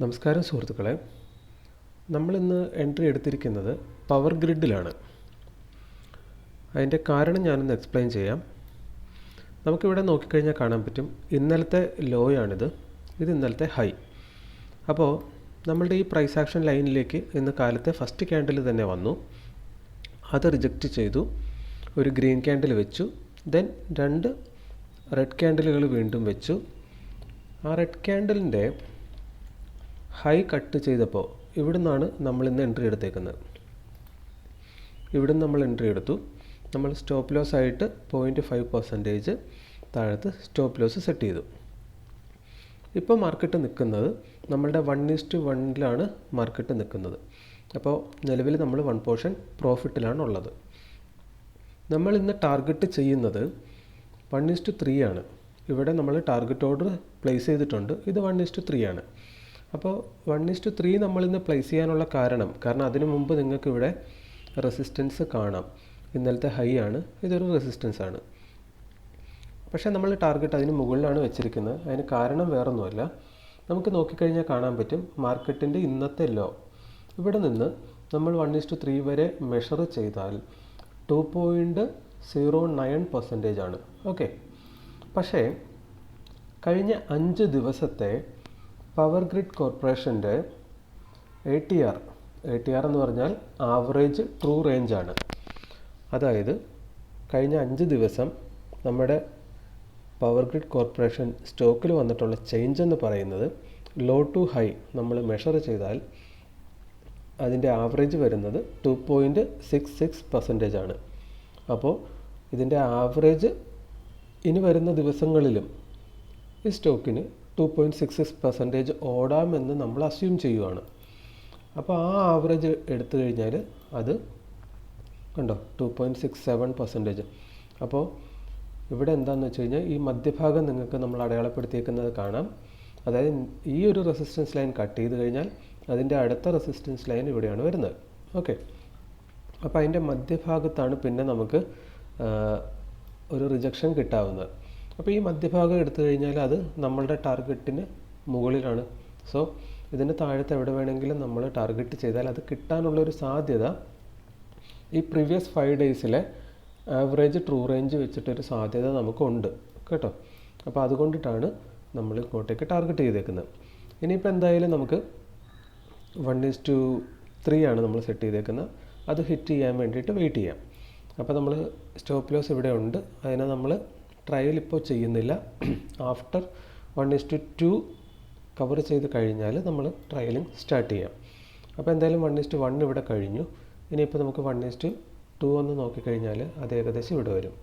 നമസ്കാരം സുഹൃത്തുക്കളെ. നമ്മളിന്ന് എൻട്രി എടുത്തിരിക്കുന്നത് പവർ ഗ്രിഡിലാണ്. അതിന്റെ കാരണം ഞാനൊന്ന് എക്സ്പ്ലെയിൻ ചെയ്യാം. നമുക്കിവിടെ നോക്കിക്കഴിഞ്ഞാൽ കാണാൻ പറ്റും ഇന്നലത്തെ ലോയാണിത് ഇത് ഇന്നലത്തെ ഹൈ അപ്പോൾ നമ്മളുടെ ഈ പ്രൈസ് ആക്ഷൻ ലൈനിലേക്ക് ഇന്ന് കാലത്തെ ഫസ്റ്റ് ക്യാൻഡിൽ തന്നെ വന്നു. അത് റിജക്റ്റ് ചെയ്തു ഒരു ഗ്രീൻ ക്യാൻഡിൽ വെച്ചു ദെൻ രണ്ട് റെഡ് ക്യാൻഡിലുകൾ വീണ്ടും വെച്ചു. ആ റെഡ് ക്യാൻഡിലിന്റെ ഹൈ കട്ട് ചെയ്തപ്പോൾ ഇവിടെ നിന്നാണ് നമ്മൾ ഇന്ന് എൻട്രി എടുത്തേക്കുന്നത്. ഇവിടെ നമ്മൾ എൻട്രി എടുത്തു. നമ്മൾ സ്റ്റോപ്പ് ലോസ് ആയിട്ട് പോയിന്റ് ഫൈവ് പെർസെന്റേജ് താഴത്ത് സ്റ്റോപ്പ് ലോസ് സെറ്റ് ചെയ്തു. ഇപ്പോൾ മാർക്കറ്റ് നിൽക്കുന്നത് നമ്മളുടെ വൺ ഈസ്റ്റ് വണ്ണിലാണ് മാർക്കറ്റ് നിൽക്കുന്നത്. അപ്പോൾ നിലവിൽ നമ്മൾ വൺ പോർഷൻ പ്രോഫിറ്റിലാണ് ഉള്ളത്. നമ്മൾ ഇന്ന് ടാർഗറ്റ് ചെയ്യുന്നത് വൺ ഈസ്റ്റ് ത്രീ ആണ്. ഇവിടെ നമ്മൾ ടാർഗറ്റ് ഓർഡർ പ്ലേസ് ചെയ്തിട്ടുണ്ട്. ഇത് വൺ ഈസ്റ്റ് ത്രീ ആണ്. അപ്പോൾ വൺ ഇസ്റ്റു ത്രീ നമ്മളിന്ന് പ്ലേസ് ചെയ്യാനുള്ള കാരണം കാരണം അതിനു മുമ്പ് നിങ്ങൾക്ക് ഇവിടെ റെസിസ്റ്റൻസ് കാണാം. ഇന്നലത്തെ ഹൈ ആണ് ഇതൊരു റെസിസ്റ്റൻസ് ആണ്. പക്ഷേ നമ്മൾ ടാർഗറ്റ് അതിന് മുകളിലാണ് വെച്ചിരിക്കുന്നത്. അതിന് കാരണം വേറൊന്നുമല്ല. നമുക്ക് നോക്കിക്കഴിഞ്ഞാൽ കാണാൻ പറ്റും മാർക്കറ്റിന്റെ ഇന്നത്തെ ലോ ഇവിടെ നിന്ന് നമ്മൾ വൺ ഇസ്റ്റു ത്രീ വരെ മെഷർ ചെയ്താൽ two point zero nine percentage ആണ്. ഓക്കെ പക്ഷേ കഴിഞ്ഞ അഞ്ച് ദിവസത്തെ പവർ ഗ്രിഡ് കോർപ്പറേഷന്റെ A T R A T R എന്ന് പറഞ്ഞാൽ ആവറേജ് ട്രൂ റേഞ്ച് ആണ് അതായത് കഴിഞ്ഞ അഞ്ച് ദിവസം നമ്മുടെ പവർ ഗ്രിഡ് കോർപ്പറേഷൻ സ്റ്റോക്കിൽ വന്നിട്ടുള്ള ചേഞ്ച് എന്ന് പറയുന്നത് ലോ ടു ഹൈ നമ്മൾ മെഷർ ചെയ്താൽ അതിന്റെ ആവറേജ് വരുന്നത് two point six six percentage ആണ്. അപ്പോൾ ഇതിന്റെ ആവറേജ് ഇനി വരുന്ന ദിവസങ്ങളിലും ഈ സ്റ്റോക്കിന് two point six six percentage ഓടാമെന്ന് നമ്മൾ അസ്യൂം ചെയ്യുവാണ്. അപ്പോൾ ആ ആവറേജ് എടുത്തു കഴിഞ്ഞാൽ അത് കണ്ടോ two point six seven percentage അപ്പോൾ ഇവിടെ എന്താണെന്ന് വെച്ച് കഴിഞ്ഞാൽ ഈ മധ്യഭാഗം നിങ്ങൾക്ക് നമ്മൾ അടയാളപ്പെടുത്തിയേക്കുന്നത് കാണാം. അതായത് ഈ ഒരു റെസിസ്റ്റൻസ് ലൈൻ കട്ട് ചെയ്ത് കഴിഞ്ഞാൽ അതിന്റെ അടുത്ത റെസിസ്റ്റൻസ് ലൈൻ ഇവിടെയാണ് വരുന്നത്. ഓക്കെ അപ്പോൾ അതിന്റെ മധ്യഭാഗത്താണ് പിന്നെ നമുക്ക് ഒരു റിജക്ഷൻ കിട്ടാവുന്നത്. അപ്പോൾ ഈ മധ്യഭാഗം എടുത്തു കഴിഞ്ഞാൽ അത് നമ്മളുടെ ടാർഗറ്റിന് മുകളിലാണ്. സോ ഇതിന് താഴത്ത് എവിടെ വേണമെങ്കിലും നമ്മൾ ടാർഗറ്റ് ചെയ്താൽ അത് കിട്ടാനുള്ളൊരു സാധ്യത ഈ പ്രീവിയസ് ഫൈവ് ഡേയ്സിലെ ആവറേജ് ട്രൂ റേഞ്ച് വെച്ചിട്ടൊരു സാധ്യത നമുക്കുണ്ട്. കേട്ടോ? അപ്പോൾ അതുകൊണ്ടിട്ടാണ് നമ്മൾ ഇങ്ങോട്ടേക്ക് ടാർഗറ്റ് ചെയ്തേക്കുന്നത്. ഇനിയിപ്പോൾ എന്തായാലും നമുക്ക് വൺ ഈസ് ടു ത്രീ ആണ് നമ്മൾ സെറ്റ് ചെയ്തേക്കുന്നത്. അത് ഹിറ്റ് ചെയ്യാൻ വേണ്ടിയിട്ട് വെയിറ്റ് ചെയ്യാം. അപ്പോൾ നമ്മൾ സ്റ്റോപ്പ് ലോസ് ഇവിടെ ഉണ്ട്. അതിനെ നമ്മൾ ട്രയൽ ഇപ്പോൾ ചെയ്യുന്നില്ല. After one is to cover ചെയ്ത് കഴിഞ്ഞാൽ നമ്മൾ ട്രയലിങ് സ്റ്റാർട്ട് ചെയ്യാം. അപ്പോൾ എന്തായാലും വൺ ടു വൺ ഇവിടെ കഴിഞ്ഞു. ഇനിയിപ്പോൾ നമുക്ക് വൺ ഇസ് ടു ഒന്ന് നോക്കിക്കഴിഞ്ഞാൽ അത് ഏകദേശം ഇവിടെ വരും.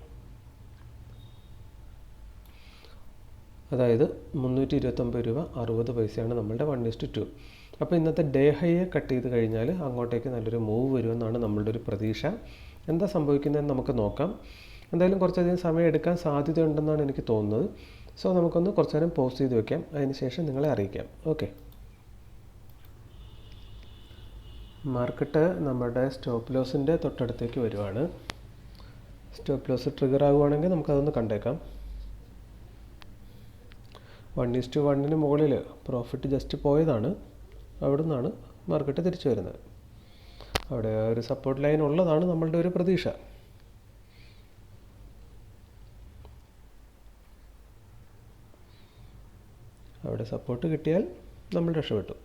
അതായത് മുന്നൂറ്റി ഇരുപത്തൊമ്പത് രൂപ അറുപത് പൈസയാണ് നമ്മളുടെ വൺ ഈസ്റ്റ് ടു അപ്പോൾ ഇന്നത്തെ ഡേ ഹൈയെ കട്ട് ചെയ്ത് കഴിഞ്ഞാൽ അങ്ങോട്ടേക്ക് നല്ലൊരു മൂവ് വരുമെന്നാണ് നമ്മളുടെ ഒരു പ്രതീക്ഷ. എന്താ സംഭവിക്കുന്നതെന്ന് നമുക്ക് നോക്കാം. എന്തായാലും കുറച്ചധികം സമയം എടുക്കാൻ സാധ്യതയുണ്ടെന്നാണ് എനിക്ക് തോന്നുന്നത്. സോ നമുക്കൊന്ന് കുറച്ച് നേരം പോസ്റ്റ് ചെയ്ത് വെക്കാം. അതിന് ശേഷം നിങ്ങളെ അറിയിക്കാം. ഓക്കെ മാർക്കറ്റ് നമ്മുടെ സ്റ്റോപ്പ് ലോസിന്റെ തൊട്ടടുത്തേക്ക് വരുവാണ്. സ്റ്റോപ്പ് ലോസ് ട്രിഗർ ആകുവാണെങ്കിൽ നമുക്കതൊന്ന് കണ്ടേക്കാം. വൺ ഈസ് ടു വണ്ണിന് മുകളിൽ പ്രോഫിറ്റ് ജസ്റ്റ് പോയതാണ്. അവിടെ നിന്നാണ് മാർക്കറ്റ് തിരിച്ചു വരുന്നത്. അവിടെ ഒരു സപ്പോർട്ട് ലൈൻ ഉള്ളതാണ് നമ്മളുടെ ഒരു പ്രതീക്ഷ. അവിടെ സപ്പോർട്ട് കിട്ടിയാൽ നമ്മൾ രക്ഷപ്പെട്ടു.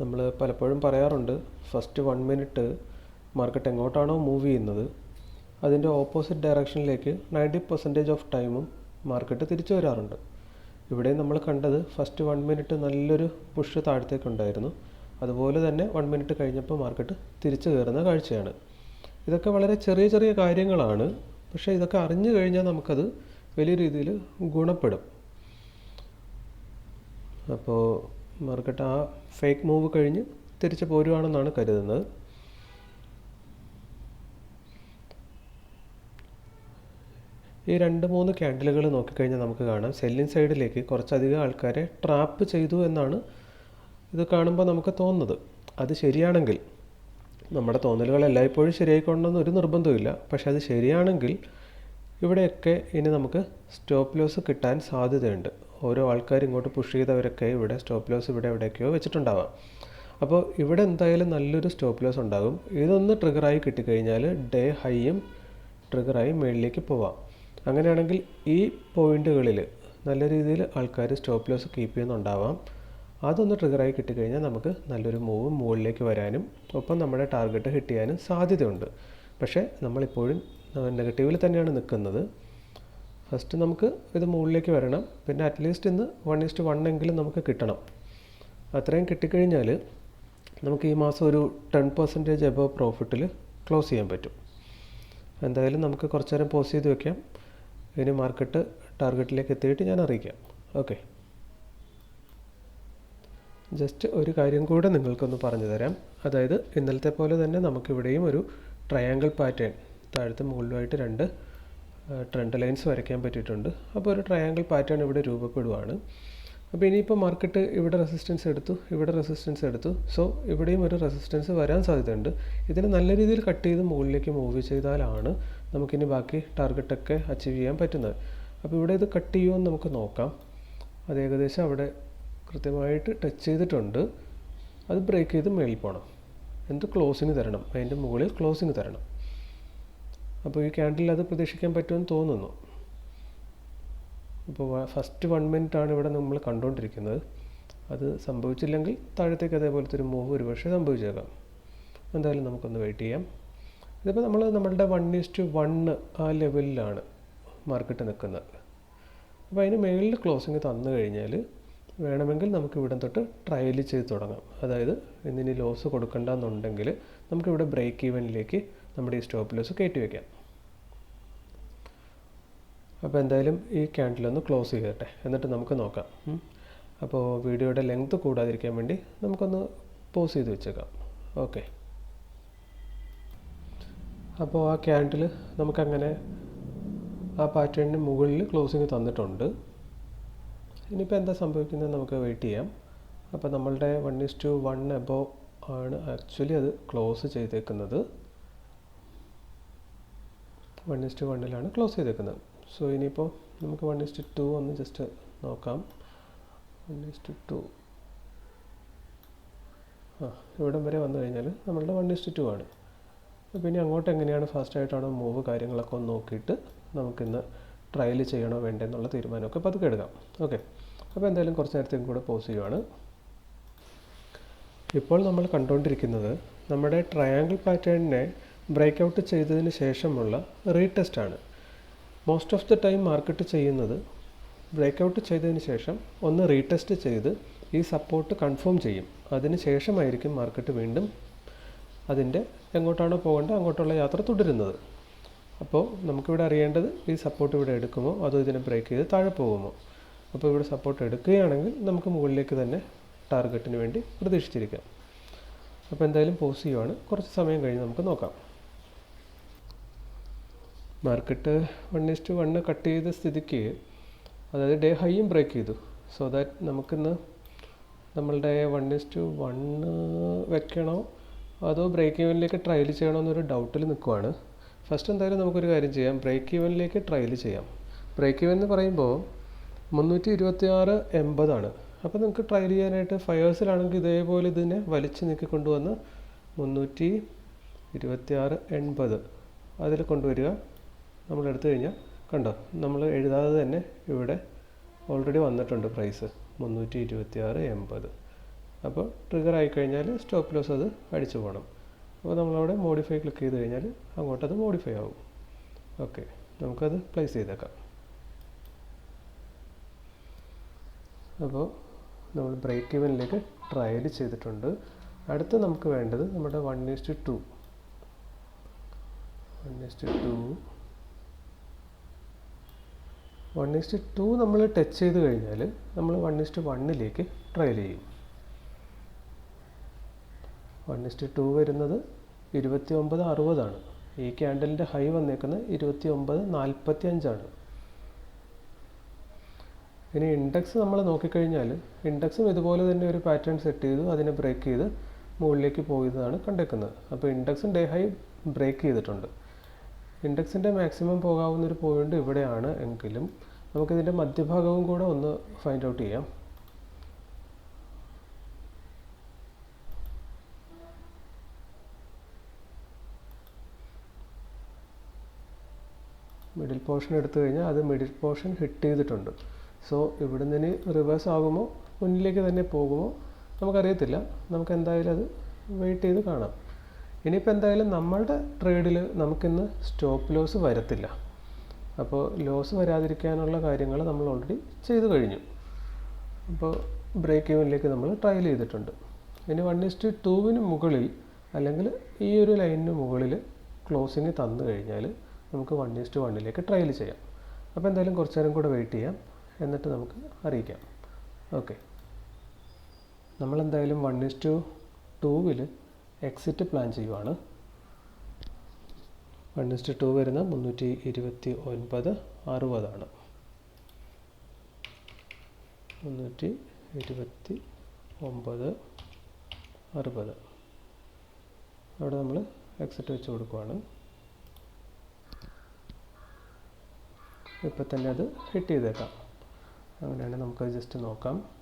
നമ്മൾ പലപ്പോഴും പറയാറുണ്ട് ഫസ്റ്റ് വൺ മിനിറ്റ് മാർക്കറ്റ് എങ്ങോട്ടാണോ മൂവ് ചെയ്യുന്നത് അതിന്റെ ഓപ്പോസിറ്റ് ഡയറക്ഷനിലേക്ക് നയന്റി പെർസെന്റേജ് ഓഫ് ടൈമും മാർക്കറ്റ് തിരിച്ചു വരാറുണ്ട്. ഇവിടെ നമ്മൾ കണ്ടത് ഫസ്റ്റ് വൺ മിനിറ്റ് നല്ലൊരു പുഷ് താഴത്തേക്കുണ്ടായിരുന്നു. അതുപോലെ തന്നെ വൺ മിനിറ്റ് കഴിഞ്ഞപ്പോൾ മാർക്കറ്റ് തിരിച്ചു കയറുന്ന കാഴ്ചയാണ്. ഇതൊക്കെ വളരെ ചെറിയ ചെറിയ കാര്യങ്ങളാണ്. പക്ഷേ ഇതൊക്കെ അറിഞ്ഞു കഴിഞ്ഞാൽ നമുക്കത് വലിയ രീതിയിൽ ഗുണപ്പെടും. അപ്പോൾ മാർക്കറ്റ് ആ ഫേക്ക് മൂവ് കഴിഞ്ഞ് തിരിച്ചു പോരുവാണെന്നാണ് കരുതുന്നത്. ഈ രണ്ട് മൂന്ന് ക്യാൻഡിലുകൾ നോക്കിക്കഴിഞ്ഞാൽ നമുക്ക് കാണാം. സെല്ലിങ് സൈഡിലേക്ക് കുറച്ചധികം ആൾക്കാരെ ട്രാപ്പ് ചെയ്തു എന്നാണ് ഇത് കാണുമ്പോൾ നമുക്ക് തോന്നുന്നത്. അത് ശരിയാണെങ്കിൽ നമ്മുടെ തോന്നലുകൾ എല്ലായ്പ്പോഴും ശരിയായിക്കൊണ്ടെന്ന് ഒരു നിർബന്ധമില്ല പക്ഷേ അത് ശരിയാണെങ്കിൽ ഇവിടെയൊക്കെ ഇനി നമുക്ക് സ്റ്റോപ്പ് ലോസ് കിട്ടാൻ സാധ്യതയുണ്ട്. ഓരോ ആൾക്കാർ ഇങ്ങോട്ട് പുഷ് ചെയ്തവരൊക്കെ ഇവിടെ സ്റ്റോപ്പ് ലോസ് ഇവിടെ എവിടെയൊക്കെയോ വെച്ചിട്ടുണ്ടാവാം. അപ്പോൾ ഇവിടെ എന്തായാലും നല്ലൊരു സ്റ്റോപ്പ് ലോസ് ഉണ്ടാകും. ഇതൊന്ന് ട്രിഗറായി കിട്ടിക്കഴിഞ്ഞാൽ ഡേ ഹൈയും ട്രിഗറായി മുകളിലേക്ക് പോവാം. അങ്ങനെയാണെങ്കിൽ ഈ പോയിന്റുകളിൽ നല്ല രീതിയിൽ ആൾക്കാർ സ്റ്റോപ്പ് ലോസ് കീപ്പ് ചെയ്യുന്നുണ്ടാവാം. അതൊന്ന് ട്രിഗറായി കിട്ടിക്കഴിഞ്ഞാൽ നമുക്ക് നല്ലൊരു മൂവ് മുകളിലേക്ക് വരാനും ഒപ്പം നമ്മുടെ ടാർഗറ്റ് ഹിറ്റ് ചെയ്യാനും സാധ്യതയുണ്ട്. പക്ഷേ നമ്മളിപ്പോഴും നെഗറ്റീവിൽ തന്നെയാണ് നിൽക്കുന്നത് ഫസ്റ്റ് നമുക്ക് ഇത് മുകളിലേക്ക് വരണം. പിന്നെ അറ്റ്ലീസ്റ്റ് ഇന്ന് വൺ ഇസ്റ്റ് വൺ എങ്കിലും നമുക്ക് കിട്ടണം. അത്രയും കിട്ടിക്കഴിഞ്ഞാൽ നമുക്ക് ഈ മാസം ഒരു ടെൻ പെർസെന്റേജ് എബവ് പ്രോഫിറ്റിൽ ക്ലോസ് ചെയ്യാൻ പറ്റും. എന്തായാലും നമുക്ക് കുറച്ച് നേരം പോസ് ചെയ്ത് വെക്കാം. ഇനി മാർക്കറ്റ് ടാർഗറ്റിലേക്ക് എത്തിയിട്ട് ഞാൻ അറിയിക്കാം. ഓക്കെ ജസ്റ്റ് ഒരു കാര്യം കൂടെ നിങ്ങൾക്കൊന്ന് പറഞ്ഞു തരാം. അതായത് ഇന്നലത്തെ പോലെ തന്നെ നമുക്കിവിടെയും ഒരു ട്രയാങ്കിൾ പാറ്റേൺ താഴത്തെ മുകളിലുമായിട്ട് രണ്ട് ട്രെൻഡ് ലൈൻസ് വരയ്ക്കാൻ പറ്റിയിട്ടുണ്ട്. അപ്പോൾ ഒരു ട്രയാങ്കിൾ പാറ്റേൺ ഇവിടെ രൂപപ്പെടുവാണ്. അപ്പോൾ ഇനിയിപ്പോൾ മാർക്കറ്റ് ഇവിടെ റെസിസ്റ്റൻസ് എടുത്തു ഇവിടെ റെസിസ്റ്റൻസ് എടുത്തു. സോ ഇവിടെയും ഒരു റെസിസ്റ്റൻസ് വരാൻ സാധ്യതയുണ്ട്. ഇതിന് നല്ല രീതിയിൽ കട്ട് ചെയ്ത് മുകളിലേക്ക് മൂവ് ചെയ്താലാണ് നമുക്കിനി ബാക്കി ടാർഗറ്റൊക്കെ അച്ചീവ് ചെയ്യാൻ പറ്റുന്നത്. അപ്പോൾ ഇവിടെ ഇത് കട്ട് ചെയ്യുമെന്ന് നമുക്ക് നോക്കാം. അത് ഏകദേശം അവിടെ കൃത്യമായിട്ട് ടച്ച് ചെയ്തിട്ടുണ്ട്. അത് ബ്രേക്ക് ചെയ്ത് മേളിൽ പോകണം എന്ത് ക്ലോസിങ് തരണം? അതിന്റെ മുകളിൽ ക്ലോസിങ് തരണം. അപ്പോൾ ഈ ക്യാൻഡിൽ അത് പ്രതീക്ഷിക്കാൻ പറ്റുമെന്ന് തോന്നുന്നു. ഇപ്പോൾ ഫസ്റ്റ് വൺ ആണ് ഇവിടെ നമ്മൾ കണ്ടുകൊണ്ടിരിക്കുന്നത് അത് സംഭവിച്ചില്ലെങ്കിൽ താഴത്തേക്ക് അതേപോലത്തെ ഒരു മൂവ് ഒരുപക്ഷെ സംഭവിച്ചേക്കാം. എന്തായാലും നമുക്കൊന്ന് വെയിറ്റ് ചെയ്യാം. ഇതിപ്പോൾ നമ്മൾ നമ്മളുടെ വൺ ഈസ്റ്റ് വണ്ണ് ആ ലെവലിലാണ് മാർക്കറ്റ് നിൽക്കുന്നത്. അപ്പോൾ അതിന് മേളിൽ ക്ലോസിങ് തന്നു കഴിഞ്ഞാൽ വേണമെങ്കിൽ നമുക്ക് ഇവിടെ തൊട്ട് ട്രയൽ ചെയ്ത് തുടങ്ങാം. അതായത് ഇന്നിനി ലോസ് കൊടുക്കണ്ടെന്നുണ്ടെങ്കിൽ നമുക്കിവിടെ ബ്രേക്ക് ഈവനിലേക്ക് നമ്മുടെ ഈ സ്റ്റോപ്പ് ലോസ് കയറ്റി വയ്ക്കാം അപ്പോൾ എന്തായാലും ഈ ക്യാൻഡിൽ ഒന്ന് ക്ലോസ് ചെയ്തിട്ടെ എന്നിട്ട് നമുക്ക് നോക്കാം. അപ്പോൾ വീഡിയോയുടെ ലെങ്ത് കൂടാതിരിക്കാൻ വേണ്ടി നമുക്കൊന്ന് പോസ് ചെയ്ത് വെച്ചേക്കാം. ഓക്കെ അപ്പോൾ ആ ക്യാൻഡിൽ നമുക്കങ്ങനെ ആ പാറ്റേണിന് മുകളിൽ ക്ലോസിങ് തന്നിട്ടുണ്ട്. ഇനിയിപ്പോൾ എന്താ സംഭവിക്കുന്നത് നമുക്ക് വെയിറ്റ് ചെയ്യാം. അപ്പോൾ നമ്മളുടെ one is to one above ആണ് ആക്ച്വലി അത് ക്ലോസ് ചെയ്തേക്കുന്നത്. വൺ ഇസ് ടു വണ്ണിലാണ് ക്ലോസ് ചെയ്തേക്കുന്നത്. സോ ഇനിയിപ്പോൾ നമുക്ക് വൺ ഇസ് ടു ഒന്ന് ജസ്റ്റ് നോക്കാം. വൺ ഇസ് ടു ആ ഇവിടം വരെ വന്നു കഴിഞ്ഞാൽ നമ്മളുടെ വൺ ഇസ് ടു ടു ആണ്. അപ്പോൾ ഇനി അങ്ങോട്ട് എങ്ങനെയാണ് ഫാസ്റ്റായിട്ടാണോ മൂവ് കാര്യങ്ങളൊക്കെ ഒന്ന് നോക്കിയിട്ട് നമുക്കിന്ന് ട്രയൽ ചെയ്യണോ വേണ്ടേ എന്നുള്ള തീരുമാനമൊക്കെ പതുക്കെ എടുക്കാം. ഓക്കെ അപ്പോൾ എന്തായാലും കുറച്ച് നേരത്തേക്കും കൂടെ പോസ് ചെയ്യുവാണ്. ഇപ്പോൾ നമ്മൾ കണ്ടുകൊണ്ടിരിക്കുന്നത് നമ്മുടെ ട്രയാങ്കിൾ പാറ്റേണിനെ ബ്രേക്ക് ഔട്ട് ചെയ്തതിന് ശേഷമുള്ള റീടെസ്റ്റ് ആണ്. Most of the time market ചെയ്യുന്നത് ബ്രേക്ക് ഔട്ട് ചെയ്തതിന് ശേഷം ഒന്ന് റീടെസ്റ്റ് ചെയ്ത് ഈ സപ്പോർട്ട് കൺഫേം ചെയ്യും. അതിന് ശേഷമായിരിക്കും മാർക്കറ്റ് വീണ്ടും അതിന്റെ എങ്ങോട്ടാണോ പോകേണ്ടത് അങ്ങോട്ടുള്ള യാത്ര തുടരുന്നത്. അപ്പോൾ നമുക്കിവിടെ അറിയേണ്ടത് ഈ സപ്പോർട്ട് ഇവിടെ എടുക്കുമോ അതോ ഇതിനെ ബ്രേക്ക് ചെയ്ത് താഴെ പോകുമോ? അപ്പോൾ ഇവിടെ സപ്പോർട്ട് എടുക്കുകയാണെങ്കിൽ നമുക്ക് മുകളിലേക്ക് തന്നെ ടാർഗറ്റിന് വേണ്ടി പ്രതീക്ഷിച്ചിരിക്കാം. അപ്പോൾ എന്തായാലും പോസ് ചെയ്യുവാണ്. കുറച്ച് സമയം കഴിഞ്ഞ് നമുക്ക് നോക്കാം. Market one is to one cut ചെയ്ത സ്ഥിതിക്ക് അതായത് ഡേ ഹൈയും ബ്രേക്ക് ചെയ്തു. സോ ദാറ്റ് നമുക്കിന്ന് നമ്മളുടെ വൺ ഇസ്റ്റ് വണ്ണ് വെക്കണോ? അതോ ബ്രേക്ക് ഈവനിലേക്ക് ട്രയൽ ചെയ്യണോ എന്നൊരു ഡൗട്ടിൽ നിൽക്കുവാണ്. ഫസ്റ്റ് എന്തായാലും നമുക്കൊരു കാര്യം ചെയ്യാം. ബ്രേക്ക് ഈവനിലേക്ക് ട്രയൽ ചെയ്യാം. ബ്രേക്ക് ഈവൻ എന്ന് പറയുമ്പോൾ മുന്നൂറ്റി ഇരുപത്തി ആറ് എൺപതാണ് അപ്പോൾ നിങ്ങൾക്ക് ട്രയൽ ചെയ്യാനായിട്ട് ഫയേഴ്സിലാണെങ്കിൽ ഇതേപോലെ ഇതിനെ വലിച്ചു നീക്കി കൊണ്ടുവന്ന് മുന്നൂറ്റി ഇരുപത്തി ആറ് എൺപത് അതിൽ കൊണ്ടുവരിക. നമ്മൾ എടുത്തു കഴിഞ്ഞാൽ കണ്ടോ? നമ്മൾ എഴുതാതെ തന്നെ ഇവിടെ ഓൾറെഡി വന്നിട്ടുണ്ട് പ്രൈസ് മുന്നൂറ്റി ഇരുപത്തി ആറ് എൺപത് അപ്പോൾ ട്രിഗർ ആയിക്കഴിഞ്ഞാൽ സ്റ്റോപ്പ് ലോസ് അത് അടിച്ചു പോകണം അപ്പോൾ നമ്മളവിടെ മോഡിഫൈ ക്ലിക്ക് ചെയ്ത് കഴിഞ്ഞാൽ അങ്ങോട്ടത് മോഡിഫൈ ആവും. ഓക്കെ നമുക്കത് പ്ലേസ് ചെയ്തേക്കാം. അപ്പോൾ നമ്മൾ ബ്രേക്ക് ഇവനിലേക്ക് ട്രയൽ ചെയ്തിട്ടുണ്ട്. അടുത്ത് നമുക്ക് വേണ്ടത് നമ്മുടെ one is to two one is to two one is to two നമ്മൾ ടച്ച് ചെയ്ത് കഴിഞ്ഞാൽ നമ്മൾ വൺ ഈസ്റ്റ് വണ്ണിലേക്ക് ട്രയൽ ചെയ്യും. വൺ ഇസ്റ്റ് ടു വരുന്നത് ഇരുപത്തി ഒമ്പത് അറുപതാണ് ഈ ക്യാൻഡലിന്റെ ഹൈ വന്നേക്കുന്നത് ഇരുപത്തി ഒമ്പത് നാൽപ്പത്തി അഞ്ചാണ് ഇനി ഇൻഡെക്സ് നമ്മൾ നോക്കിക്കഴിഞ്ഞാൽ ഇൻഡെക്സും ഇതുപോലെ തന്നെ ഒരു പാറ്റേൺ സെറ്റ് ചെയ്തു അതിനെ ബ്രേക്ക് ചെയ്ത് മുകളിലേക്ക് പോയതാണ് കണ്ടേക്കുന്നത്. അപ്പോൾ ഇൻഡെക്സും ഡേ ഹൈ ബ്രേക്ക് ചെയ്തിട്ടുണ്ട്. ഇൻഡെക്സിന്റെ മാക്സിമം പോകാവുന്ന ഒരു പോയിന്റ് ഇവിടെയാണ് എങ്കിലും നമുക്കിതിന്റെ മധ്യഭാഗവും കൂടെ ഒന്ന് ഫൈൻഡ് ഔട്ട് ചെയ്യാം. മിഡിൽ പോർഷൻ എടുത്തു കഴിഞ്ഞാൽ അത് മിഡിൽ പോർഷൻ ഹിറ്റ് ചെയ്തിട്ടുണ്ട്. സോ ഇവിടെ നിന്ന് റിവേഴ്സ് ആകുമോ? മുന്നിലേക്ക് തന്നെ പോകുമോ? നമുക്കറിയത്തില്ല. നമുക്ക് എന്തായാലും അത് വെയിറ്റ് ചെയ്ത് കാണാം. ഇനിയിപ്പോൾ എന്തായാലും നമ്മളുടെ ട്രേഡിൽ നമുക്കിന്ന് സ്റ്റോപ്പ് ലോസ് വരത്തില്ല. അപ്പോൾ ലോസ് വരാതിരിക്കാനുള്ള കാര്യങ്ങൾ നമ്മൾ ഓൾറെഡി ചെയ്തു കഴിഞ്ഞു. അപ്പോൾ ബ്രേക്ക് ഈവനിലേക്ക് നമ്മൾ ട്രയൽ ചെയ്തിട്ടുണ്ട്. ഇനി വൺ ഇസ്റ്റ് ടൂവിന് മുകളിൽ അല്ലെങ്കിൽ ഈ ഒരു ലൈനിന് മുകളിൽ ക്ലോസിങ് തന്നു കഴിഞ്ഞാൽ നമുക്ക് വൺ ഇസ്റ്റ് വണ്ണിലേക്ക് ട്രയൽ ചെയ്യാം. അപ്പോൾ എന്തായാലും കുറച്ച് നേരം കൂടെ വെയിറ്റ് ചെയ്യാം. എന്നിട്ട് നമുക്ക് അറിയിക്കാം. ഓക്കെ നമ്മളെന്തായാലും വൺ ഇസ്റ്റു ടൂവിൽ എക്സിറ്റ് പ്ലാൻ ചെയ്യുവാണ്. വൺ ഇസ്റ്റ് ടു വരുന്ന മുന്നൂറ്റി ഇരുപത്തി ഒൻപത് അറുപതാണ്. മുന്നൂറ്റി ഇരുപത്തി ഒമ്പത് അറുപത്. അവിടെ നമ്മൾ എക്സിറ്റ് വെച്ച് കൊടുക്കുവാണ്. ഇപ്പം തന്നെ അത് ഹിറ്റ് ചെയ്തേക്കാം. അങ്ങനെയാണെങ്കിൽ നമുക്ക് ജസ്റ്റ് നോക്കാം.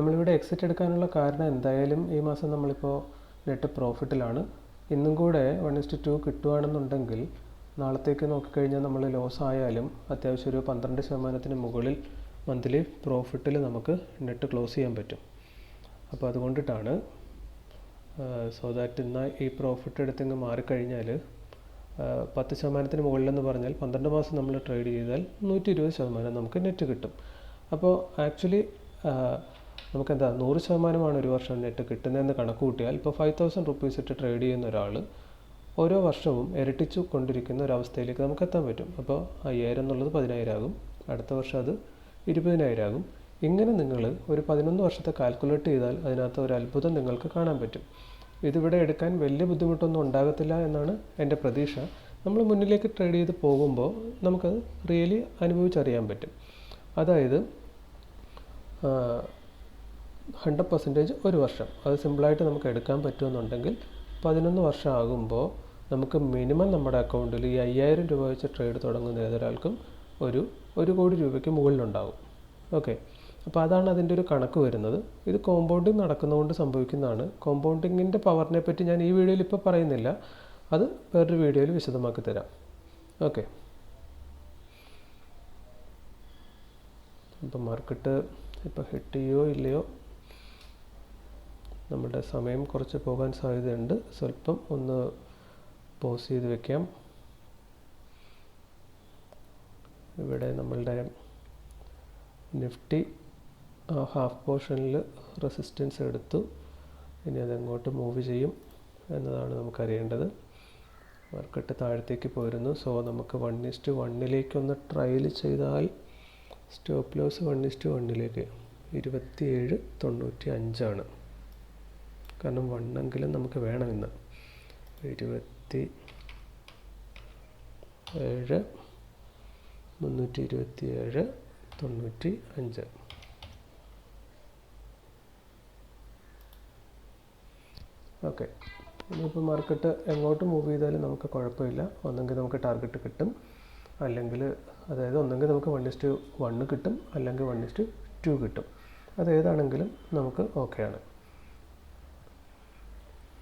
നമ്മളിവിടെ എക്സിറ്റ് എടുക്കാനുള്ള കാരണം എന്തായാലും ഈ മാസം നമ്മളിപ്പോൾ നെറ്റ് പ്രോഫിറ്റിലാണ് ഇന്നും കൂടെ വൺ ഇസ്റ്റ് ടു കിട്ടുകയാണെന്നുണ്ടെങ്കിൽ നാളത്തേക്ക് നോക്കിക്കഴിഞ്ഞാൽ നമ്മൾ ലോസ് ആയാലും അത്യാവശ്യം ഒരു പന്ത്രണ്ട് ശതമാനത്തിന് മുകളിൽ മന്ത്ലി പ്രോഫിറ്റിൽ നമുക്ക് നെറ്റ് ക്ലോസ് ചെയ്യാൻ പറ്റും. അപ്പോൾ അതുകൊണ്ടിട്ടാണ് സോ ദാറ്റ് ഇന്ന് ഈ പ്രോഫിറ്റ് എടുത്തിങ്ങ് മാറിക്കഴിഞ്ഞാൽ പത്ത് ശതമാനത്തിന് മുകളിലെന്ന് പറഞ്ഞാൽ പന്ത്രണ്ട് മാസം നമ്മൾ ട്രേഡ് ചെയ്താൽ നൂറ്റി ഇരുപത് ശതമാനം നമുക്ക് നെറ്റ് കിട്ടും. അപ്പോൾ ആക്ച്വലി നമുക്കെന്താ നൂറ് ശതമാനമാണ് ഒരു വർഷം നെറ്റ് കിട്ടുന്നതെന്ന് കണക്ക് കൂട്ടിയാൽ ഇപ്പോൾ ഫൈവ് തൗസൻഡ് റുപ്പീസ് ഇട്ട് ട്രേഡ് ചെയ്യുന്ന ഒരാൾ ഓരോ വർഷവും ഇരട്ടിച്ചു കൊണ്ടിരിക്കുന്ന ഒരവസ്ഥയിലേക്ക് നമുക്ക് എത്താൻ പറ്റും. അപ്പോൾ അയ്യായിരം എന്നുള്ളത് പതിനായിരം ആകും അടുത്ത വർഷം അത് ഇരുപതിനായിരം ആകും ഇങ്ങനെ നിങ്ങൾ ഒരു പതിനൊന്ന് വർഷത്തെ കാൽക്കുലേറ്റ് ചെയ്താൽ അതിനകത്ത് ഒരു അത്ഭുതം നിങ്ങൾക്ക് കാണാൻ പറ്റും. ഇതിവിടെ എടുക്കാൻ വലിയ ബുദ്ധിമുട്ടൊന്നും ഉണ്ടാകത്തില്ല എന്നാണ് എന്റെ പ്രതീക്ഷ. നമ്മൾ മുന്നിലേക്ക് ട്രേഡ് ചെയ്ത് പോകുമ്പോൾ നമുക്കത് റിയലി അനുഭവിച്ചറിയാൻ പറ്റും. അതായത് ഹൺഡ്രഡ് പെർസെന്റേജ് ഒരു വർഷം. അത് സിമ്പിളായിട്ട് നമുക്ക് എടുക്കാൻ പറ്റുമെന്നുണ്ടെങ്കിൽ പതിനൊന്ന് വർഷം ആകുമ്പോൾ നമുക്ക് മിനിമം നമ്മുടെ അക്കൗണ്ടിൽ ഈ അയ്യായിരം രൂപ വെച്ച് ട്രേഡ് തുടങ്ങുന്ന ഏതൊരാൾക്കും ഒരു ഒരു കോടി രൂപയ്ക്ക് മുകളിലുണ്ടാകും ഓക്കെ അപ്പോൾ അതാണ് അതിന്റെ ഒരു കണക്ക് വരുന്നത്. ഇത് കോമ്പൗണ്ടിങ് നടക്കുന്നതുകൊണ്ട് സംഭവിക്കുന്നതാണ്. കോമ്പൗണ്ടിങ്ങിന്റെ പവറിനെ പറ്റി ഞാൻ ഈ വീഡിയോയിൽ ഇപ്പോൾ പറയുന്നില്ല. അത് വേറൊരു വീഡിയോയിൽ വിശദമാക്കി തരാം. ഓക്കെ അപ്പോൾ മാർക്കറ്റ് ഇപ്പോൾ ഹിറ്റ് ചെയ്യോ ഇല്ലയോ? നമ്മുടെ സമയം കുറച്ച് പോകാൻ സാധ്യതയുണ്ട്. സ്വല്പം ഒന്ന് പോസ് ചെയ്ത് വെക്കാം. ഇവിടെ നമ്മളുടെ നിഫ്റ്റി ഹാഫ് പോർഷനിൽ റെസിസ്റ്റൻസ് എടുത്തു. ഇനി അതെങ്ങോട്ട് മൂവ് ചെയ്യും എന്നതാണ് നമുക്കറിയേണ്ടത്. മാർക്കറ്റ് താഴത്തേക്ക് പോയിരുന്നു സോ നമുക്ക് വൺ ഇസ്റ്റ് വണ്ണിലേക്കൊന്ന് ട്രയൽ ചെയ്താൽ stop loss one is to വണ്ണിലേക്ക് ഇരുപത്തിയേഴ് തൊണ്ണൂറ്റി അഞ്ചാണ് കാരണം വണ്ണെങ്കിലും നമുക്ക് വേണം ഇന്ന്. ഇരുപത്തി ഏഴ് മുന്നൂറ്റി ഇരുപത്തി ഏഴ് തൊണ്ണൂറ്റി അഞ്ച്. ഓക്കെ. ഇനിയിപ്പോൾ മാർക്കറ്റ് എങ്ങോട്ട് മൂവ് ചെയ്താലും നമുക്ക് കുഴപ്പമില്ല. ഒന്നെങ്കിൽ നമുക്ക് ടാർഗറ്റ് കിട്ടും. അല്ലെങ്കിൽ അതായത് ഒന്നെങ്കിൽ നമുക്ക് വൺ ഇസ്റ്റ് വണ്ണ് കിട്ടും. അല്ലെങ്കിൽ വൺ ഇസ്റ്റ് ടു കിട്ടും. അത് ഏതാണെങ്കിലും നമുക്ക് ഓക്കെയാണ്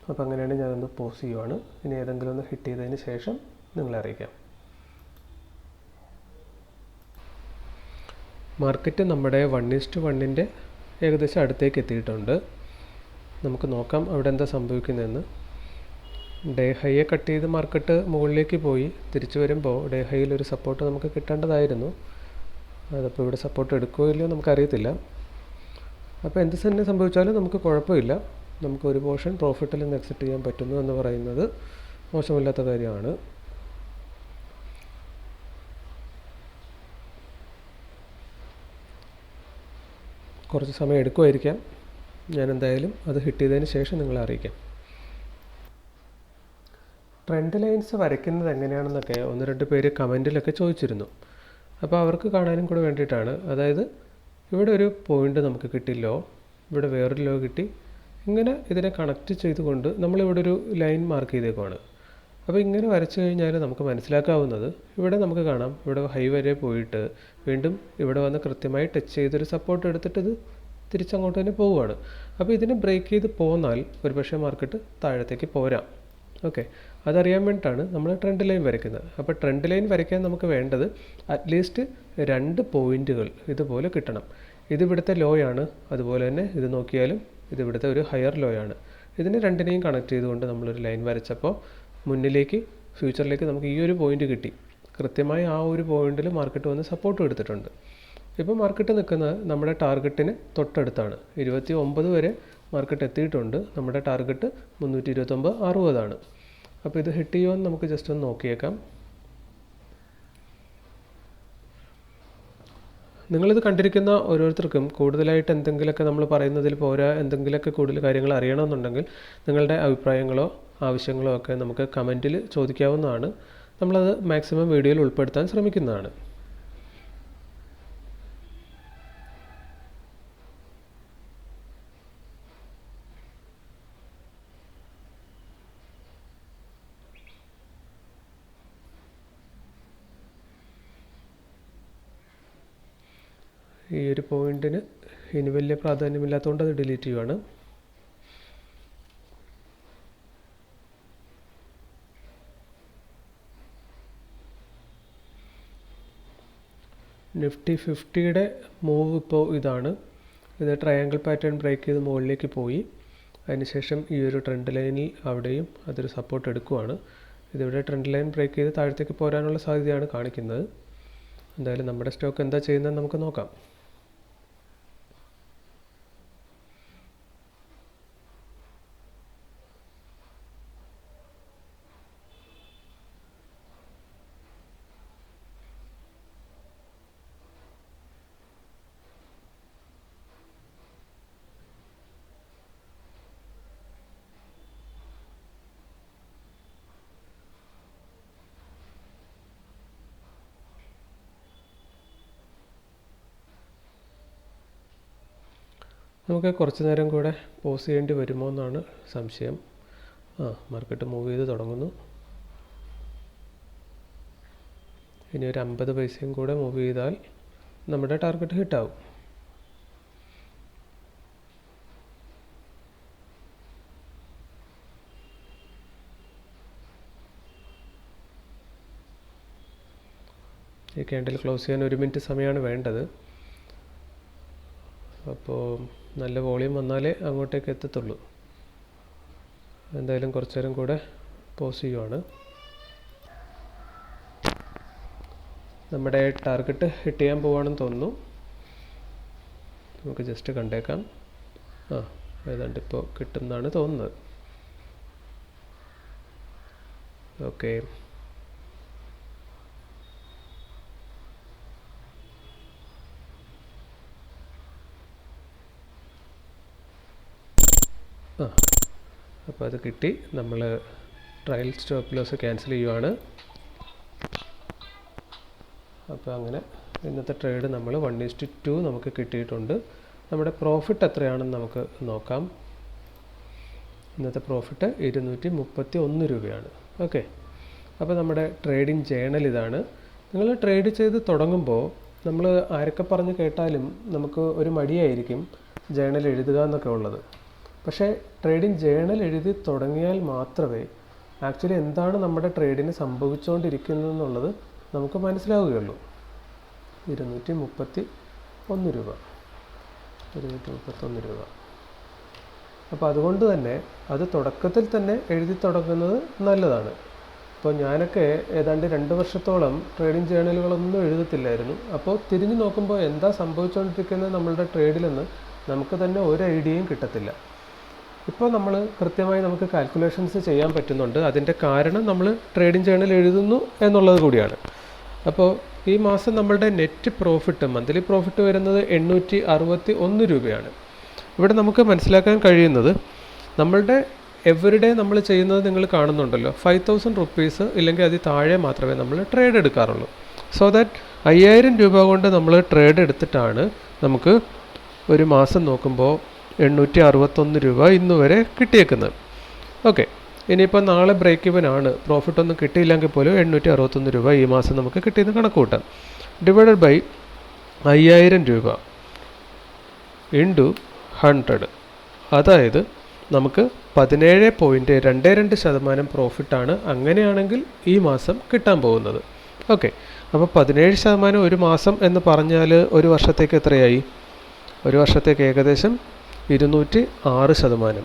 അപ്പോൾ അങ്ങനെയാണ് ഞാനൊന്ന് പോസ് ചെയ്യുവാണ്. ഇനി ഏതെങ്കിലും ഒന്ന് ഹിറ്റ് ചെയ്തതിന് ശേഷം നിങ്ങളെ അറിയിക്കാം. മാർക്കറ്റ് നമ്മുടെ വൺ ഇസ്റ്റ് വണ്ണിന്റെ ഏകദേശം അടുത്തേക്ക് എത്തിയിട്ടുണ്ട്. നമുക്ക് നോക്കാം അവിടെ എന്താ സംഭവിക്കുന്നതെന്ന്. ഡേ ഹൈയെ കട്ട് ചെയ്ത് മാർക്കറ്റ് മുകളിലേക്ക് പോയി. തിരിച്ചു വരുമ്പോൾ ഡേ ഹൈയിൽ ഒരു സപ്പോർട്ട് നമുക്ക് കിട്ടേണ്ടതായിരുന്നു. അതപ്പോൾ ഇവിടെ സപ്പോർട്ട് എടുക്കുമോ ഇല്ലയോ നമുക്കറിയത്തില്ല. അപ്പോൾ എന്ത് തന്നെ സംഭവിച്ചാലും നമുക്ക് കുഴപ്പമില്ല. നമുക്ക് ഒരു പോർഷൻ പ്രോഫിറ്റിൽ നിന്ന് എക്സിറ്റ് ചെയ്യാൻ പറ്റുന്നു എന്ന് പറയുന്നത് മോശമില്ലാത്ത കാര്യമാണ്. കുറച്ച് സമയം എടുക്കുമായിരിക്കാം. ഞാൻ എന്തായാലും അത് ഹിറ്റ് ചെയ്തതിന് ശേഷം നിങ്ങളെ അറിയിക്കാം. ട്രെൻഡ് ലൈൻസ് വരയ്ക്കുന്നത് എങ്ങനെയാണെന്നൊക്കെ ഒന്ന് രണ്ട് പേര് കമന്റിലൊക്കെ ചോദിച്ചിരുന്നു. അപ്പോൾ അവർക്ക് കാണാനും കൂടെ വേണ്ടിയിട്ടാണ്. അതായത് ഇവിടെ ഒരു പോയിന്റ് നമുക്ക് കിട്ടില്ലോ. ഇവിടെ വേറൊരു ലോ കിട്ടി. ഇങ്ങനെ ഇതിനെ കണക്ട് ചെയ്തുകൊണ്ട് നമ്മളിവിടെ ഒരു ലൈൻ മാർക്ക് ചെയ്തേക്കുവാണ്. അപ്പോൾ ഇങ്ങനെ വരച്ചു കഴിഞ്ഞാൽ നമുക്ക് മനസ്സിലാക്കാവുന്നത് ഇവിടെ നമുക്ക് കാണാം ഇവിടെ ഹൈ വരെ പോയിട്ട് വീണ്ടും ഇവിടെ വന്ന് കൃത്യമായി ടച്ച് ചെയ്തൊരു സപ്പോർട്ട് എടുത്തിട്ട് ഇത് തിരിച്ചങ്ങോട്ട് തന്നെ പോവുകയാണ് അപ്പോൾ ഇതിനെ ബ്രേക്ക് ചെയ്ത് പോന്നാൽ ഒരുപക്ഷെ മാർക്കറ്റ് താഴത്തേക്ക് പോരാം. ഓക്കെ അതറിയാൻ വേണ്ടിയിട്ടാണ് നമ്മൾ ട്രെൻഡ് ലൈൻ വരയ്ക്കുന്നത്. അപ്പോൾ ട്രെൻഡ് ലൈൻ വരയ്ക്കാൻ നമുക്ക് വേണ്ടത് അറ്റ്ലീസ്റ്റ് രണ്ട് പോയിന്റുകൾ ഇതുപോലെ കിട്ടണം. ഇത് ഇവിടുത്തെ ലോ ആണ്. അതുപോലെ തന്നെ ഇത് നോക്കിയാലും ഇത് ഇവിടുത്തെ ഒരു ഹയർ ലോ ആണ്. ഇതിനെ രണ്ടിനെയും കണക്ട് ചെയ്തുകൊണ്ട് നമ്മളൊരു ലൈൻ വരച്ചപ്പോൾ മുന്നിലേക്ക് ഫ്യൂച്ചറിലേക്ക് നമുക്ക് ഈ ഒരു പോയിന്റ് കിട്ടി. കൃത്യമായി ആ ഒരു പോയിന്റിൽ മാർക്കറ്റ് വന്ന് സപ്പോർട്ട് എടുത്തിട്ടുണ്ട്. ഇപ്പോൾ മാർക്കറ്റ് നിൽക്കുന്നത് നമ്മുടെ ടാർഗറ്റിന് തൊട്ടടുത്താണ്. ഇരുപത്തി ഒമ്പത് വരെ മാർക്കറ്റ് എത്തിയിട്ടുണ്ട്. നമ്മുടെ ടാർഗറ്റ് മുന്നൂറ്റി ഇരുപത്തൊമ്പത് അറുപതാണ്. അപ്പോൾ ഇത് ഹിറ്റ് ചെയ്യുമെന്ന് നമുക്ക് ജസ്റ്റ് ഒന്ന് നോക്കിയേക്കാം. നിങ്ങളിത് കണ്ടിരിക്കുന്ന ഓരോരുത്തർക്കും കൂടുതലായിട്ട് എന്തെങ്കിലുമൊക്കെ നമ്മൾ പറയുന്നതിൽ പോരാ എന്തെങ്കിലുമൊക്കെ കൂടുതൽ കാര്യങ്ങൾ അറിയണമെന്നുണ്ടെങ്കിൽ നിങ്ങളുടെ അഭിപ്രായങ്ങളോ ആവശ്യങ്ങളോ ഒക്കെ നമുക്ക് കമന്റിൽ ചോദിക്കാവുന്നതാണ്. നമ്മളത് മാക്സിമം വീഡിയോയിൽ ഉൾപ്പെടുത്താൻ ശ്രമിക്കുന്നതാണ് ഈ ഒരു പോയിന്റിന് ഇനി വലിയ പ്രാധാന്യമില്ലാത്തതുകൊണ്ട് അത് ഡിലീറ്റ് ചെയ്യുവാണ്. നിഫ്റ്റി ഫിഫ്റ്റിയുടെ മൂവ് ഇപ്പോൾ ഇതാണ്. ഇത് ട്രയാങ്കിൾ പാറ്റേൺ ബ്രേക്ക് ചെയ്ത് മുകളിലേക്ക് പോയി. അതിനുശേഷം ഈ ഒരു ട്രെൻഡ് ലൈനിൽ അവിടെയും അതൊരു സപ്പോർട്ട് എടുക്കുവാണ്. ഇതിവിടെ ട്രെൻഡ് ലൈൻ ബ്രേക്ക് ചെയ്ത് താഴത്തേക്ക് പോരാനുള്ള സാധ്യതയാണ് കാണിക്കുന്നത്. എന്തായാലും നമ്മുടെ സ്റ്റോക്ക് എന്താ ചെയ്യുന്നത് നമുക്ക് നോക്കാം. നമുക്ക് കുറച്ച് നേരം കൂടെ പോസ് ചെയ്യേണ്ടി വരുമോ എന്നാണ് സംശയം. ആ മാർക്കറ്റ് മൂവ് ചെയ്ത് തുടങ്ങുന്നു. ഇനി ഒരു അമ്പത് പൈസയും കൂടെ മൂവ് ചെയ്താൽ നമ്മുടെ ടാർഗറ്റ് ഹിറ്റാവും ഈ ക്യാൻഡിൽ ക്ലോസ് ചെയ്യാൻ ഒരു മിനിറ്റ് സമയമാണ് വേണ്ടത്. അപ്പോൾ നല്ല വോളിയം വന്നാലേ അങ്ങോട്ടേക്ക് എത്തത്തുള്ളൂ. എന്തായാലും കുറച്ചു നേരം കൂടെ പോസ് ചെയ്യുവാണ്. നമ്മുടെ ടാർഗറ്റ് ഹിറ്റ് ചെയ്യാൻ പോവാണെന്ന് തോന്നുന്നു. നമുക്ക് ജസ്റ്റ് കണ്ടേക്കാം. ആ ഏതാണ്ട് ഇപ്പോൾ കിട്ടുമെന്നാണ് തോന്നുന്നത്. ഓക്കെ ആ. അപ്പോൾ അത് കിട്ടി. നമ്മൾ ട്രയൽ സ്റ്റോപ്പ് ലോസ് ക്യാൻസൽ ചെയ്യുവാണ്. അപ്പോൾ അങ്ങനെ ഇന്നത്തെ ട്രേഡ് നമ്മൾ വൺ ഇസ്റ്റ് ടു നമുക്ക് കിട്ടിയിട്ടുണ്ട്. നമ്മുടെ പ്രോഫിറ്റ് എത്രയാണെന്ന് നമുക്ക് നോക്കാം. ഇന്നത്തെ പ്രോഫിറ്റ് ഇരുന്നൂറ്റി മുപ്പത്തി ഒന്ന് രൂപയാണ്. ഓക്കെ അപ്പോൾ നമ്മുടെ ട്രേഡിംഗ് ജേണൽ ഇതാണ്. നിങ്ങൾ ട്രേഡ് ചെയ്ത് തുടങ്ങുമ്പോൾ നമ്മൾ ആരൊക്കെ പറഞ്ഞ് കേട്ടാലും നമുക്ക് ഒരു മടിയായിരിക്കും ജേണൽ എഴുതുക എന്നൊക്കെ ഉള്ളത്. പക്ഷേ ട്രേഡിംഗ് ജേണൽ എഴുതി തുടങ്ങിയാൽ മാത്രമേ ആക്ച്വലി എന്താണ് നമ്മുടെ ട്രേഡിന് സംഭവിച്ചുകൊണ്ടിരിക്കുന്നതെന്നുള്ളത് നമുക്ക് മനസ്സിലാവുകയുള്ളൂ. ഇരുന്നൂറ്റി മുപ്പത്തി ഒന്ന് രൂപ. ഇരുന്നൂറ്റി മുപ്പത്തൊന്ന് രൂപ. അപ്പോൾ അതുകൊണ്ട് തന്നെ അത് തുടക്കത്തിൽ തന്നെ എഴുതി തുടങ്ങുന്നത് നല്ലതാണ്. ഇപ്പോൾ ഞാനൊക്കെ ഏതാണ്ട് രണ്ട് വർഷത്തോളം ട്രേഡിംഗ് ജേണലുകളൊന്നും എഴുതത്തില്ലായിരുന്നു. അപ്പോൾ തിരിഞ്ഞു നോക്കുമ്പോൾ എന്താ സംഭവിച്ചുകൊണ്ടിരിക്കുന്നത് നമ്മളുടെ ട്രേഡിലെന്ന് നമുക്ക് തന്നെ ഒരു ഐഡിയയും കിട്ടത്തില്ല. ഇപ്പോൾ നമ്മൾ കൃത്യമായി നമുക്ക് കാൽക്കുലേഷൻസ് ചെയ്യാൻ പറ്റുന്നുണ്ട്. അതിന്റെ കാരണം നമ്മൾ ട്രേഡിംഗ് ജേണൽ എഴുതുന്നു എന്നുള്ളത് കൂടിയാണ്. അപ്പോൾ ഈ മാസം നമ്മളുടെ നെറ്റ് പ്രോഫിറ്റ് മന്ത്ലി പ്രോഫിറ്റ് വരുന്നത് എണ്ണൂറ്റി അറുപത്തി ഒന്ന് രൂപയാണ്. ഇവിടെ നമുക്ക് മനസ്സിലാക്കാൻ കഴിയുന്നത് നമ്മളുടെ എവറിഡേ നമ്മൾ ചെയ്യുന്നത് നിങ്ങൾ കാണുന്നുണ്ടല്ലോ. ഫൈവ് തൗസൻഡ് റുപ്പീസ് ഇല്ലെങ്കിൽ അതിൽ താഴെ മാത്രമേ നമ്മൾ ട്രേഡ് എടുക്കാറുള്ളൂ. സോ ദാറ്റ് അയ്യായിരം രൂപ കൊണ്ട് നമ്മൾ ട്രേഡ് എടുത്തിട്ടാണ് നമുക്ക് ഒരു മാസം നോക്കുമ്പോൾ എണ്ണൂറ്റി അറുപത്തൊന്ന് രൂപ ഇന്ന് വരെ കിട്ടിയേക്കുന്നത്. ഓക്കെ. ഇനിയിപ്പോൾ നാളെ ബ്രേക്ക് ഇവൻ ആണ് പ്രോഫിറ്റ് ഒന്നും കിട്ടിയില്ലെങ്കിൽ പോലും എണ്ണൂറ്റി അറുപത്തൊന്ന് രൂപ ഈ മാസം നമുക്ക് കിട്ടിയെന്ന് കണക്ക് കൂട്ടാം ഡിവൈഡഡ് ബൈ അയ്യായിരം രൂപ ഇൻഡു ഹൺഡ്രഡ്. അതായത് നമുക്ക് പതിനേഴ് പോയിന്റ് രണ്ട് രണ്ട് ശതമാനം പ്രോഫിറ്റാണ് അങ്ങനെയാണെങ്കിൽ ഈ മാസം കിട്ടാൻ പോകുന്നത്. ഓക്കെ. അപ്പോൾ പതിനേഴ് ശതമാനം ഒരു മാസം എന്ന് പറഞ്ഞാൽ ഒരു വർഷത്തേക്ക് എത്രയായി? ഒരു വർഷത്തേക്ക് ഏകദേശം ഇരുന്നൂറ്റി ആറ് ശതമാനം.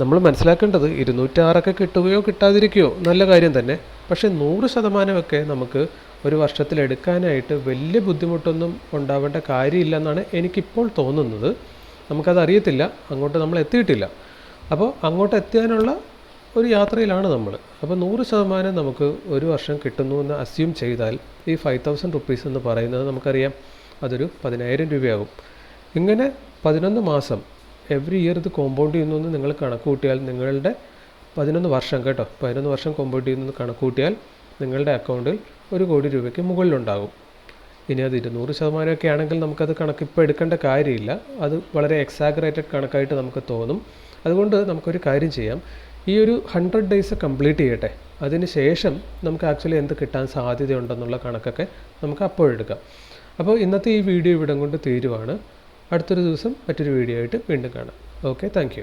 നമ്മൾ മനസ്സിലാക്കേണ്ടത് ഇരുന്നൂറ്റാറൊക്കെ കിട്ടുകയോ കിട്ടാതിരിക്കുകയോ നല്ല കാര്യം തന്നെ. പക്ഷേ നൂറ് ശതമാനമൊക്കെ നമുക്ക് ഒരു വർഷത്തിൽ എടുക്കാനായിട്ട് വലിയ ബുദ്ധിമുട്ടൊന്നും ഉണ്ടാവേണ്ട കാര്യമില്ലെന്നാണ് എനിക്കിപ്പോൾ തോന്നുന്നത്. നമുക്കത് അറിയത്തില്ല. അങ്ങോട്ട് നമ്മൾ എത്തിയിട്ടില്ല. അപ്പോൾ അങ്ങോട്ട് എത്താനുള്ള ഒരു യാത്രയിലാണ് നമ്മൾ. അപ്പോൾ നൂറ് ശതമാനം നമുക്ക് ഒരു വർഷം കിട്ടുന്നു എന്ന് അസ്യൂം ചെയ്താൽ ഈ ഫൈവ് തൗസൻഡ് റുപ്പീസ് എന്ന് പറയുന്നത് നമുക്കറിയാം. അതൊരു പതിനായിരം രൂപയാകും. ഇങ്ങനെ പതിനൊന്ന് മാസം എവറി ഇയർ ഇത് കോമ്പൗണ്ട് ചെയ്യുന്നു നിങ്ങൾ കണക്ക് കൂട്ടിയാൽ നിങ്ങളുടെ പതിനൊന്ന് വർഷം കേട്ടോ പതിനൊന്ന് വർഷം കോമ്പൗണ്ട് ചെയ്യുന്നത് കണക്ക് കൂട്ടിയാൽ നിങ്ങളുടെ അക്കൗണ്ടിൽ ഒരു കോടി രൂപയ്ക്ക് മുകളിലുണ്ടാകും. ഇനി അത് ഇരുന്നൂറ് ശതമാനമൊക്കെ ആണെങ്കിൽ നമുക്കത് കണക്ക് ഇപ്പോൾ എടുക്കേണ്ട കാര്യമില്ല. അത് വളരെ എക്സാഗ്രേറ്റഡ് കണക്കായിട്ട് നമുക്ക് തോന്നും. അതുകൊണ്ട് നമുക്കൊരു കാര്യം ചെയ്യാം. ഈ ഒരു ഹൺഡ്രഡ് ഡേയ്സ് കംപ്ലീറ്റ് ചെയ്യട്ടെ. അതിന് ശേഷം നമുക്ക് ആക്ച്വലി എന്ത് കിട്ടാൻ സാധ്യതയുണ്ടെന്നുള്ള കണക്കൊക്കെ നമുക്ക് അപ്പോഴെടുക്കാം അപ്പോൾ ഇന്നത്തെ ഈ വീഡിയോ ഇവിടം കൊണ്ട് തീരുവാണ്. അടുത്തൊരു ദിവസം മറ്റൊരു വീഡിയോ ആയിട്ട് വീണ്ടും കാണാം. Okay thank